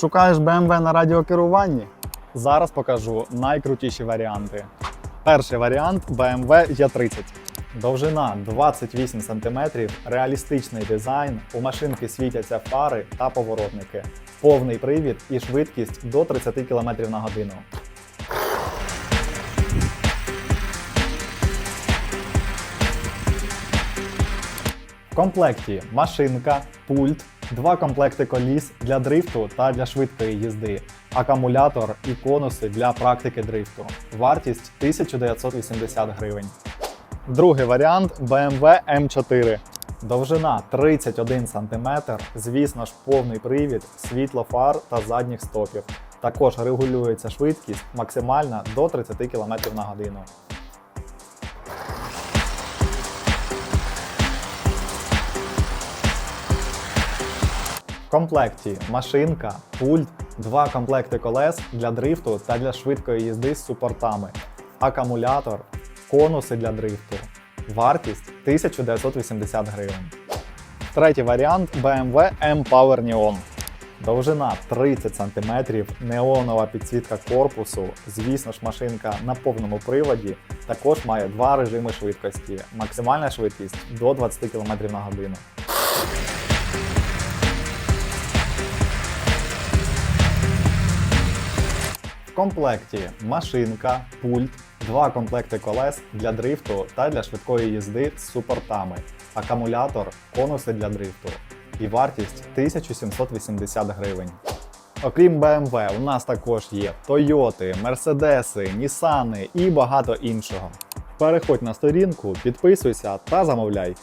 Шукаєш BMW на радіокеруванні? Зараз покажу найкрутіші варіанти. Перший варіант BMW E30. Довжина 28 см, реалістичний дизайн, у машинки світяться фари та поворотники, повний привід і швидкість до 30 км на годину. В комплекті машинка, пульт, два комплекти коліс для дрифту та для швидкої їзди, акумулятор і конуси для практики дрифту. Вартість 1980 гривень. Другий варіант BMW M4. Довжина 31 см, звісно ж, повний привід, світло фар та задніх стопів. Також регулюється швидкість максимальна до 30 км на годину. В комплекті машинка, пульт, два комплекти колес для дрифту та для швидкої їзди з супортами, акумулятор, конуси для дрифту. Вартість 1980 гривень. Третій варіант BMW M-Power Neon. Довжина 30 см, неонова підсвітка корпусу. Звісно ж, машинка на повному приводі. Також має два режими швидкості. Максимальна швидкість до 20 км на годину. Комплекті машинка, пульт, два комплекти колес для дрифту та для швидкої їзди з супортами, акумулятор, конуси для дрифту. І вартість 1780 гривень. Окрім BMW, у нас також є Toyota, Mercedes, Nissan і багато іншого. Переходь на сторінку, підписуйся та замовляй.